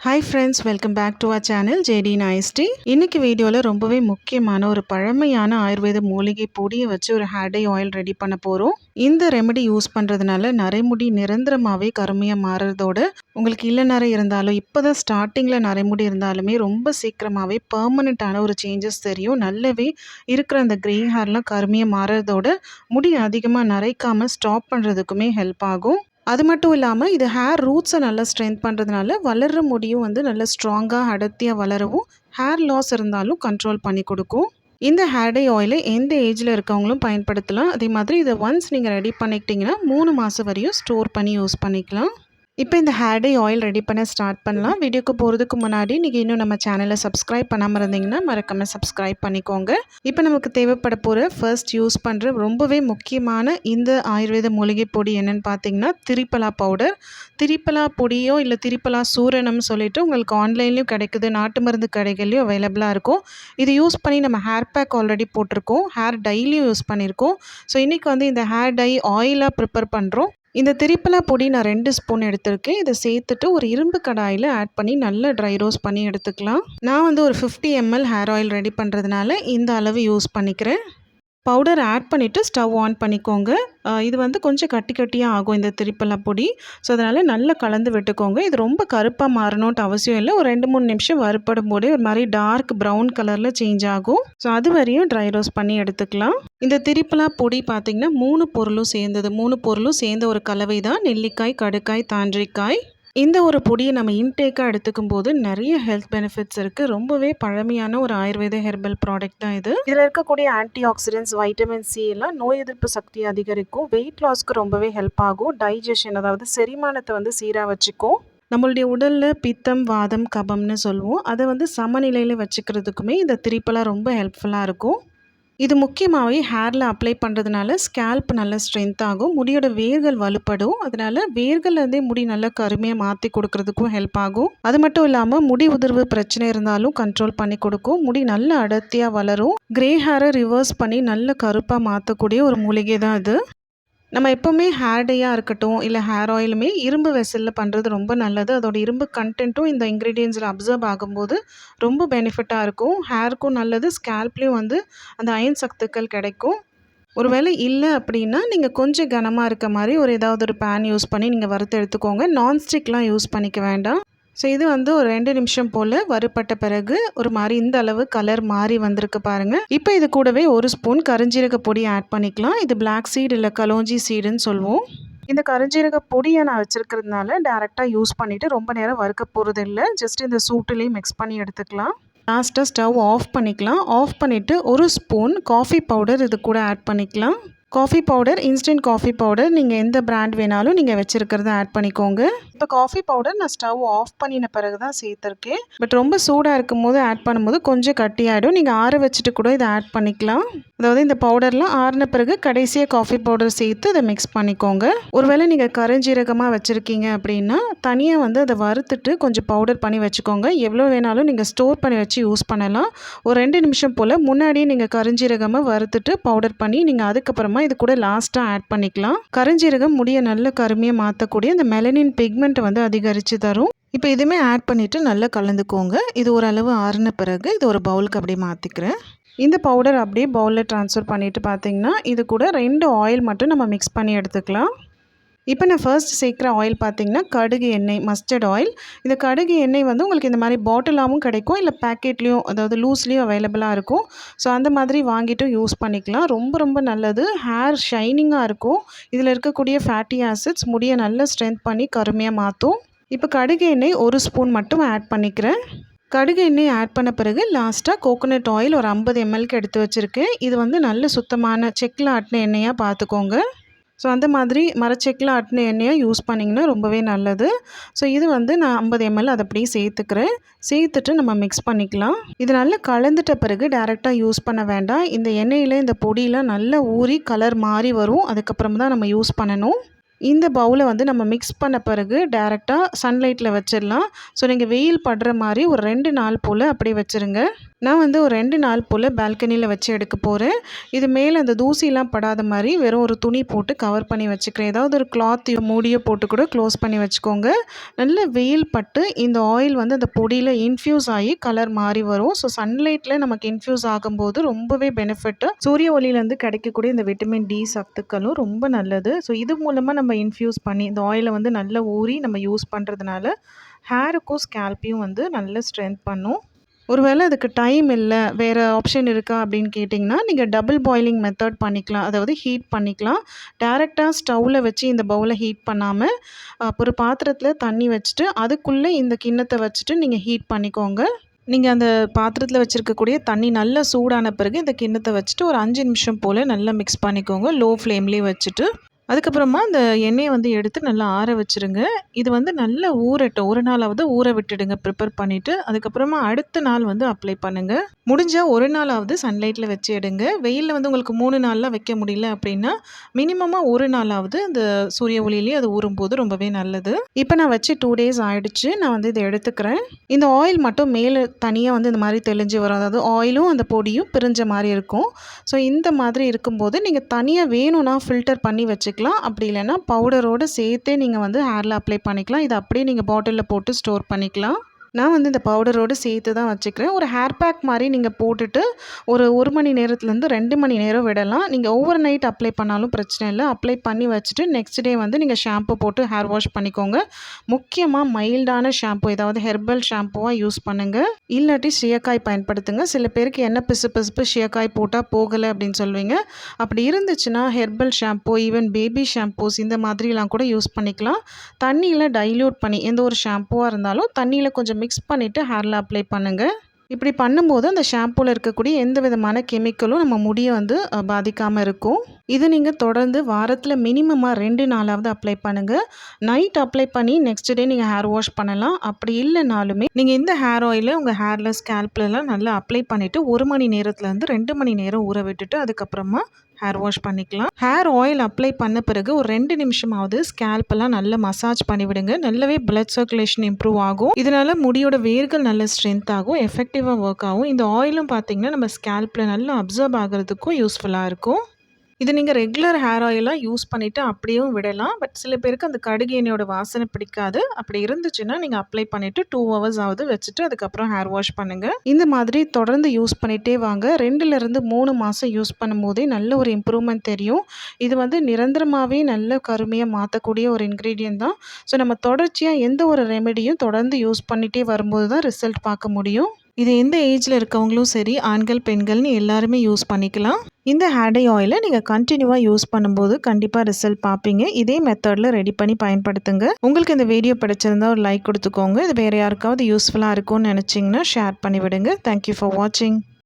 Hi friends welcome back to our channel JD நாய்ஸ்டி இன்னைக்கு வீடியோவில் ரொம்பவே முக்கியமான ஒரு பழமையான ஆயுர்வேத மூலிகை பொடியை வச்சு ஒரு ஹேர் டை ஆயில் ரெடி பண்ண போகிறோம் இந்த ரெமெடி யூஸ் பண்ணுறதுனால நரைமுடி நிரந்தரமாகவே கருமையாக மாறுறதோட உங்களுக்கு இல்லை இருந்தாலும் இப்போ தான் ஸ்டார்டிங்கில் நரைமுடி இருந்தாலுமே ரொம்ப சீக்கிரமாகவே பர்மனெண்ட்டான ஒரு சேஞ்சஸ் தெரியும். நல்லாவே இருக்கிற அந்த க்ரே ஹேர்லாம் கருமையாக மாறுறதோட முடி அதிகமாக நரைக்காமல் ஸ்டாப் பண்ணுறதுக்குமே ஹெல்ப் ஆகும். அது மட்டும் இல்லாமல் இது ஹேர் ரூட்ஸை நல்லா ஸ்ட்ரென்த் பண்ணுறதுனால வளர்கிற முடியும் வந்து நல்லா ஸ்ட்ராங்காக அடர்த்தியாக வளரவும் ஹேர் லாஸ் இருந்தாலும் கண்ட்ரோல் பண்ணி கொடுக்கும். இந்த ஹேர்டே ஆயிலை எந்த ஏஜில் இருக்கவங்களும் பயன்படுத்தலாம். அதே மாதிரி இதை ஒன்ஸ் நீங்கள் ரெடி பண்ணிக்கிட்டிங்கன்னா மூணு மாதம் வரையும் ஸ்டோர் பண்ணி யூஸ் பண்ணிக்கலாம். இப்போ இந்த ஹேர் டை ஆயில் ரெடி பண்ண ஸ்டார்ட் பண்ணலாம். வீடியோக்கு போகிறதுக்கு முன்னாடி நீங்கள் இன்னும் நம்ம சேனலை சப்ஸ்கிரைப் பண்ணாமல் இருந்தீங்கன்னா மறக்காமல் சப்ஸ்கிரைப் பண்ணிக்கோங்க. இப்போ நமக்கு தேவைப்பட போகிற ஃபர்ஸ்ட் யூஸ் பண்ணுற ரொம்பவே முக்கியமான இந்த ஆயுர்வேத மூலிகை பொடி என்னென்னு பார்த்தீங்கன்னா திரிப்பலா பவுடர் திரிப்பலா பொடியோ இல்லை திரிப்பலா சூரணம்னு சொல்லிட்டு உங்களுக்கு ஆன்லைன்லேயும் கிடைக்குது. நாட்டு மருந்து கடைகள்லையும் அவைலபிளாக இருக்கும். இது யூஸ் பண்ணி நம்ம ஹேர் பேக் ஆல்ரெடி போட்டிருக்கோம். ஹேர் டைலையும் யூஸ் பண்ணியிருக்கோம் ஸோ இன்றைக்கி வந்து இந்த ஹேர் டை ஆயிலாக ப்ரிப்பேர் பண்ணுறோம் இந்த திரிப்பலா பொடி நான் ரெண்டு ஸ்பூன் எடுத்திருக்கேன். இதை சேர்த்துட்டு ஒரு இரும்பு கடாயில் ஆட் பண்ணி நல்லா ட்ரை ரோஸ்ட் பண்ணி எடுத்துக்கலாம். நான் வந்து ஒரு fifty ML hair oil ready பண்ணுறதுனால இந்த அளவு யூஸ் பண்ணிக்கிறேன். பவுடர் ஆட் பண்ணிவிட்டு ஸ்டவ் ஆன் பண்ணிக்கோங்க. இது வந்து கொஞ்சம் கட்டி கட்டியாக ஆகும் இந்த திரிப்பலா பொடி. ஸோ அதனால் நல்லா கலந்து விட்டுக்கோங்க. இது ரொம்ப கருப்பாக மாறணும்ட்டு அவசியம் இல்லை. ஒரு ரெண்டு மூணு நிமிஷம் வறுப்படும் போதே ஒரு மாதிரி டார்க் ப்ரௌன் கலரில் சேஞ்ச் ஆகும். ஸோ அது வரையும் ட்ரை ரோஸ்ட் பண்ணி எடுத்துக்கலாம். இந்த திரிப்பலா பொடி பார்த்திங்கன்னா மூணு பொருளும் சேர்ந்தது. மூணு பொருளும் சேர்ந்த ஒரு கலவை தான் நெல்லிக்காய் கடுக்காய் தாண்டிக்காய். இந்த ஒரு பொடியை நம்ம இன்டேக்காக எடுத்துக்கும் போது நிறைய ஹெல்த் பெனிஃபிட்ஸ் இருக்குது ரொம்பவே பழமையான ஒரு ஆயுர்வேத ஹெர்பல் ப்ராடக்ட் தான் இது. இதில் இருக்கக்கூடிய ஆன்டி ஆக்சிடென்ட்ஸ் வைட்டமின் சி எல்லாம் நோய் எதிர்ப்பு சக்தி அதிகரிக்கும். வெயிட் லாஸ்க்கு ரொம்பவே ஹெல்ப் ஆகும். டைஜஷன் அதாவது செரிமானத்தை வந்து சீராக வச்சுக்கும். நம்மளுடைய உடலில் பித்தம் வாதம் கபம்னு சொல்லுவோம். அதை வந்து சமநிலையில் வச்சுக்கிறதுக்குமே இந்த திரிப்பெல்லாம் ரொம்ப ஹெல்ப்ஃபுல்லாக இருக்கும். இது முக்கியமாகவே ஹேரில் அப்ளை பண்ணுறதுனால ஸ்கேல்ப் நல்லா ஸ்ட்ரென்த் ஆகும். முடியோட வேர்கள் வலுப்படும். அதனால் வேர்கள்லேருந்தே முடி நல்லா கருமையாக மாற்றி கொடுக்கறதுக்கும் ஹெல்ப் ஆகும். அது மட்டும் இல்லாமல் முடி உதிர்வு பிரச்சனை இருந்தாலும் கண்ட்ரோல் பண்ணி கொடுக்கும். முடி நல்ல அடர்த்தியாக வளரும். கிரே ஹேரை ரிவர்ஸ் பண்ணி நல்ல கருப்பாக மாற்றக்கூடிய ஒரு மூலிகை தான் இது. நம்ம எப்போவுமே ஹேர் டேயாக இருக்கட்டும் இல்லை ஹேர் ஆயிலுமே இரும்பு வெசலில் பண்ணுறது ரொம்ப நல்லது. அதோட இரும்பு கண்டென்ட்டும் இந்த இன்க்ரீடியன்ஸில் அப்சர்வ் ஆகும்போது ரொம்ப பெனிஃபிட்டாக இருக்கும். ஹேருக்கும் நல்லது ஸ்கேல்ப்லேயும் வந்து அந்த அயன் சத்துக்கள் கிடைக்கும். ஒருவேளை இல்லை அப்படின்னா நீங்கள் கொஞ்சம் கனமாக இருக்க மாதிரி ஒரு ஏதாவது ஒரு பேன் யூஸ் பண்ணி நீங்கள் வறுத்து எடுத்துக்கோங்க. நான்ஸ்டிக்லாம் யூஸ் பண்ணிக்க வேண்டாம். ஸோ இது வந்து ஒரு ரெண்டு நிமிஷம் போல் வறுப்பட்ட பிறகு ஒரு மாதிரி இந்த அளவு கலர் மாறி வந்திருக்கு பாருங்கள் இப்போ இது கூடவே ஒரு ஸ்பூன் கருஞ்சீரக பொடி ஆட் பண்ணிக்கலாம். இது பிளாக் சீடு இல்லை கலோஞ்சி சீடுன்னு சொல்லுவோம். இந்த கருஞ்சீரக பொடியை நான் வச்சுருக்கிறதுனால டேரெக்டாக யூஸ் பண்ணிவிட்டு ரொம்ப நேரம் வறுக்க போகிறது இல்லை. ஜஸ்ட் இந்த சூட்டுலேயும் மிக்ஸ் பண்ணி எடுத்துக்கலாம். லாஸ்ட்டாக ஸ்டவ் ஆஃப் பண்ணிக்கலாம். ஆஃப் பண்ணிவிட்டு ஒரு ஸ்பூன் காஃபி பவுடர் இது கூட ஆட் பண்ணிக்கலாம். Coffee powder instant coffee powder நீங்கள் எந்த பிராண்ட் வேணாலும் நீங்கள் வச்சுருக்கிறத ஆட் பண்ணிக்கோங்க. இப்போ காஃபி பவுடர் நான் ஸ்டவ் ஆஃப் பண்ணின பிறகு தான் சேர்த்துருக்கேன். பட் ரொம்ப சூடாக இருக்கும் போது ஆட் பண்ணும்போது கொஞ்சம் கட்டியாயிடும். நீங்கள் ஆற வச்சுட்டு கூட இதை ஆட் பண்ணிக்கலாம். அதாவது இந்த பவுடர்லாம் ஆறின பிறகு கடைசியாக காஃபி பவுடர் சேர்த்து அதை மிக்ஸ் பண்ணிக்கோங்க. ஒருவேளை நீங்கள் கருஞ்சீரகமாக வச்சுருக்கீங்க அப்படின்னா தனியாக வந்து அதை வறுத்துட்டு கொஞ்சம் பவுடர் பண்ணி வச்சுக்கோங்க. எவ்வளோ வேணாலும் நீங்கள் ஸ்டோர் பண்ணி வச்சு யூஸ் பண்ணலாம். ஒரு ரெண்டு நிமிஷம் போல் முன்னாடியே நீங்கள் கரைஞ்சீரகமாக வறுத்துட்டு பவுடர் பண்ணி நீங்கள் அதுக்கப்புறமா இது கூட லாஸ்ட்டாக ஆட் பண்ணிக்கலாம். கருஞ்சீரகம் முடிய நல்ல கருமையை மாற்றக்கூடிய அந்த மெலனின் பிக்மெண்ட்டை வந்து அதிகரித்து தரும். இப்போ இதுவுமே ஆட் பண்ணிவிட்டு நல்லா கலந்துக்கோங்க. இது ஓரளவு ஆறின பிறகு இது ஒரு பவுலுக்கு அப்படியே மாற்றிக்கிறேன் இந்த பவுடர் அப்படியே பவுலில் ட்ரான்ஸ்ஃபர் பண்ணிவிட்டு பார்த்தீங்கன்னா இது கூட ரெண்டு ஆயில் மட்டும் நம்ம மிக்ஸ் பண்ணி எடுத்துக்கலாம். இப்போ நான் ஃபர்ஸ்ட் சேர்க்குற ஆயில் பார்த்தீங்கன்னா கடுகு எண்ணெய் மஸ்டர்ட் ஆயில் இந்த கடுகு எண்ணெய் வந்து உங்களுக்கு இந்த மாதிரி பாட்டிலாகவும் கிடைக்கும் இல்லை பேக்கெட்லேயும் அதாவது லூஸ்லேயும் அவைலபிளாக இருக்கும். ஸோ அந்த மாதிரி வாங்கிட்டும் யூஸ் பண்ணிக்கலாம். ரொம்ப ரொம்ப நல்லது. ஹேர் ஷைனிங்காக இருக்கும். இதில் இருக்கக்கூடிய ஃபேட்டி ஆசிட்ஸ் முடியை நல்லா ஸ்ட்ரென்த் பண்ணி கருமையாக மாற்றும் இப்போ கடுகு எண்ணெய் ஒரு ஸ்பூன் மட்டும் ஆட் பண்ணிக்கிறேன். கடுகு எண்ணெய் ஆட் பண்ண பிறகு லாஸ்ட்டாக கோகோனட் ஆயில் ஒரு ஐம்பது எம்எல்க்கு எடுத்து வச்சுருக்கேன். இது வந்து நல்ல சுத்தமான செக்கில் ஆட்டின எண்ணெயாக பார்த்துக்கோங்க. ஸோ அந்த மாதிரி மரச்செக்கில் ஆட்டின எண்ணெயை யூஸ் பண்ணிங்கன்னா ரொம்பவே நல்லது. ஸோ இது வந்து நான் ஐம்பது எம்எல் அதை அப்படியே சேர்த்துக்கிறேன். சேர்த்துட்டு நம்ம மிக்ஸ் பண்ணிக்கலாம். இது நல்லா கலந்துட்ட பிறகு டேரெக்டாக யூஸ் பண்ண வேண்டாம். இந்த எண்ணெயில் இந்த பொடியில் நல்லா ஊறி கலர் மாறி வரும். அதுக்கப்புறம் தான் நம்ம யூஸ் பண்ணணும். இந்த பவுலை வந்து நம்ம மிக்ஸ் பண்ண பிறகு டேரெக்டாக சன்லைட்டில் வச்சிடலாம். ஸோ நீங்கள் வெயில் படுற மாதிரி ஒரு ரெண்டு நாள் போல் அப்படியே வச்சுருங்க. நான் வந்து ஒரு ரெண்டு நாள் போல் பால்கனியில் வச்சு எடுக்க போகிறேன் இது மேலே அந்த தூசிலாம் படாத மாதிரி வெறும் ஒரு துணி போட்டு கவர் பண்ணி வச்சுக்கிறேன். ஏதாவது ஒரு கிளாத் மூடியை போட்டு கூட க்ளோஸ் பண்ணி வச்சுக்கோங்க. நல்ல வெயில் பட்டு இந்த ஆயில் வந்து அந்த பொடியில் இன்ஃப்யூஸ் ஆகி கலர் மாறி வரும். ஸோ சன்லைட்டில் நமக்கு இன்ஃப்யூஸ் ஆகும்போது ரொம்பவே பெனிஃபிட்டு சூரிய ஒளியிலேருந்து கிடைக்கக்கூடிய இந்த விட்டமின் டி சத்துக்களும் ரொம்ப நல்லது. ஸோ இது மூலமாக நம்ம இன்ஃப்யூஸ் பண்ணி இந்த ஆயிலை வந்து நல்லா ஊறி நம்ம யூஸ் பண்ணுறதுனால ஹேருக்கும் ஸ்கேல்பையும் வந்து நல்ல ஸ்ட்ரென்த் பண்ணும். ஒருவேளை அதுக்கு டைம் இல்லை வேறு ஆப்ஷன் இருக்கா அப்படின்னு கேட்டிங்கன்னா நீங்கள் டபுள் பாயிலிங் மெத்தட் பண்ணிக்கலாம். அதாவது ஹீட் பண்ணிக்கலாம். டேரெக்டாக ஸ்டவ்வில் வச்சு இந்த பவுலை ஹீட் பண்ணாமல் ஒரு பாத்திரத்தில் தண்ணி வச்சுட்டு அதுக்குள்ளே இந்த கிண்ணத்தை வச்சுட்டு நீங்கள் ஹீட் பண்ணிக்கோங்க. நீங்கள் அந்த பாத்திரத்தில் வச்சுருக்கக்கூடிய தண்ணி நல்லா சூடான பிறகு இந்த கிண்ணத்தை வச்சுட்டு ஒரு அஞ்சு நிமிஷம் போல் நல்லா மிக்ஸ் பண்ணிக்கோங்க. லோ ஃப்ளேம்லேயே வச்சுட்டு. அதுக்கப்புறமா அந்த எண்ணெயை வந்து எடுத்து நல்லா ஆற வச்சுருங்க. இது வந்து நல்லா ஊறட்டும். ஒரு நாளாவது ஊற விட்டுடுங்க. ப்ரிப்பேர் பண்ணிவிட்டு அதுக்கப்புறமா அடுத்த நாள் வந்து அப்ளை பண்ணுங்கள் முடிஞ்சால் ஒரு நாளாவது சன்லைட்டில் வச்சு எடுங்க. வெயிலில் வந்து உங்களுக்கு மூணு நாளில் வைக்க முடியல அப்படின்னா மினிமமாக ஒரு நாளாவது அந்த சூரிய ஒளியிலேயே அது ஊறும்போது ரொம்பவே நல்லது. இப்போ நான் வச்சு டூ டேஸ் ஆகிடுச்சு நான் வந்து இதை எடுத்துக்கிறேன். இந்த ஆயில் மட்டும் மேலே தனியாக வந்து இந்த மாதிரி தெளிஞ்சு வரும். அதாவது ஆயிலும் அந்த பொடியும் பிரிஞ்ச மாதிரி இருக்கும். ஸோ இந்த மாதிரி இருக்கும்போது நீங்கள் தனியாக வேணும்னா ஃபில்டர் பண்ணி வச்சுக்கலாம். வச்சுக்கலாம் அப்படி இல்லைன்னா பவுடரோடு சேர்த்தே நீங்கள் வந்து ஹேரில் அப்ளை பண்ணிக்கலாம். இதை அப்படியே நீங்கள் பாட்டிலில் போட்டு ஸ்டோர் பண்ணிக்கலாம். நான் வந்து இந்த பவுடரோடு சேர்த்து தான் வச்சுக்கிறேன். ஒரு ஹேர் பேக் மாதிரி நீங்கள் போட்டுட்டு ஒரு ஒரு மணி நேரத்துலேருந்து ரெண்டு மணி நேரம் விடலாம். நீங்கள் ஓவர் நைட் அப்ளை பண்ணாலும் பிரச்சனை இல்லை. அப்ளை பண்ணி வச்சுட்டு நெக்ஸ்ட் டே வந்து நீங்கள் ஷாம்பு போட்டு ஹேர் வாஷ் பண்ணிக்கோங்க. முக்கியமாக மைல்டான ஷாம்பு ஏதாவது ஹெர்பல் ஷாம்புவாக யூஸ் பண்ணுங்கள் இல்லாட்டி ஷியக்காய் பயன்படுத்துங்க. சில பேருக்கு என்ன பிசு பிசுப்பு ஷியக்காய் போட்டால் போகலை அப்படின்னு சொல்லுவீங்க. அப்படி இருந்துச்சுன்னா herbal shampoo even baby shampoos இந்த மாதிரிலாம் கூட யூஸ் பண்ணிக்கலாம். தண்ணியில் டைல்யூட் பண்ணி எந்த ஒரு ஷாம்புவாக இருந்தாலும் தண்ணியில் கொஞ்சம் மிக்ஸ் பண்ணிவிட்டு ஹேரில் அப்ளை பண்ணுங்கள் இப்படி பண்ணும்போது அந்த ஷாம்பூவில் இருக்கக்கூடிய எந்த விதமான கெமிக்கலும் நம்ம முடியை வந்து பாதிக்காமல் இருக்கும். இது நீங்கள் தொடர்ந்து வாரத்தில் மினிமமாக ரெண்டு நாளாவது அப்ளை பண்ணுங்கள் நைட் அப்ளை பண்ணி நெக்ஸ்ட் டே நீங்கள் ஹேர் வாஷ் பண்ணலாம். அப்படி இல்லைனாலுமே நீங்கள் இந்த ஹேர் ஆயிலை உங்கள் ஹேரில் ஸ்கேல்ப்லலாம் நல்லா அப்ளை பண்ணிவிட்டு ஒரு மணி நேரத்துலேருந்து ரெண்டு மணி நேரம் ஊற விட்டுட்டு அதுக்கப்புறமா ஹேர் வாஷ் பண்ணிக்கலாம். ஹேர் ஆயில் அப்ளை பண்ண பிறகு ஒரு ரெண்டு நிமிஷமாவது ஸ்கேல்பெல்லாம் நல்லா மசாஜ் பண்ணிவிடுங்க. நல்லாவே பிளட் சர்க்குலேஷன் இம்ப்ரூவ் ஆகும். இதனால் முடியோட வேர்கள் நல்ல ஸ்ட்ரென்த் ஆகும். எஃபெக்டிவாக ஒர்க் ஆகும். இந்த ஆயிலும் பார்த்தீங்கன்னா நம்ம ஸ்கேல்பில் நல்லா அப்சர்வ் ஆகிறதுக்கும் யூஸ்ஃபுல்லாக இருக்கும். இது நீங்கள் ரெகுலர் ஹேர் ஆயிலாக யூஸ் பண்ணிவிட்டு அப்படியும் விடலாம். பட் சில பேருக்கு அந்த கடுகு எண்ணெயோட வாசனை பிடிக்காது. அப்படி இருந்துச்சுன்னா நீங்கள் அப்ளை பண்ணிவிட்டு டூ ஹவர்ஸ் ஆகுது வச்சுட்டு அதுக்கப்புறம் ஹேர் வாஷ் பண்ணுங்கள் இந்த மாதிரி தொடர்ந்து யூஸ் பண்ணிகிட்டே வாங்க. ரெண்டுலேருந்து மூணு மாதம் யூஸ் பண்ணும்போதே நல்ல ஒரு இம்ப்ரூவ்மெண்ட் தெரியும். இது வந்து நிரந்தரமாகவே நல்ல கருமையாக மாற்றக்கூடிய ஒரு இன்க்ரீடியன்ட் தான். ஸோ நம்ம தொடர்ச்சியாக எந்த ஒரு ரெமெடியும் தொடர்ந்து யூஸ் பண்ணிகிட்டே வரும்போது தான் ரிசல்ட் பார்க்க முடியும். இது எந்த ஏஜில் இருக்கவங்களும் சரி ஆண்கள் பெண்கள்னு எல்லாருமே யூஸ் பண்ணிக்கலாம். இந்த ஹேடை ஆயிலை நீங்கள் கண்டினியூவாக யூஸ் பண்ணும்போது கண்டிப்பாக ரிசல்ட் பார்ப்பீங்க. இதே மெத்தடில் ரெடி பண்ணி பயன்படுத்துங்க. உங்களுக்கு இந்த வீடியோ பிடிச்சிருந்தா ஒரு லைக் கொடுத்துக்கோங்க. இது வேறு யாருக்காவது யூஸ்ஃபுல்லாக இருக்கும்னு நினச்சிங்கன்னா ஷேர் பண்ணிவிடுங்க. தேங்க்யூ ஃபார் வாட்சிங்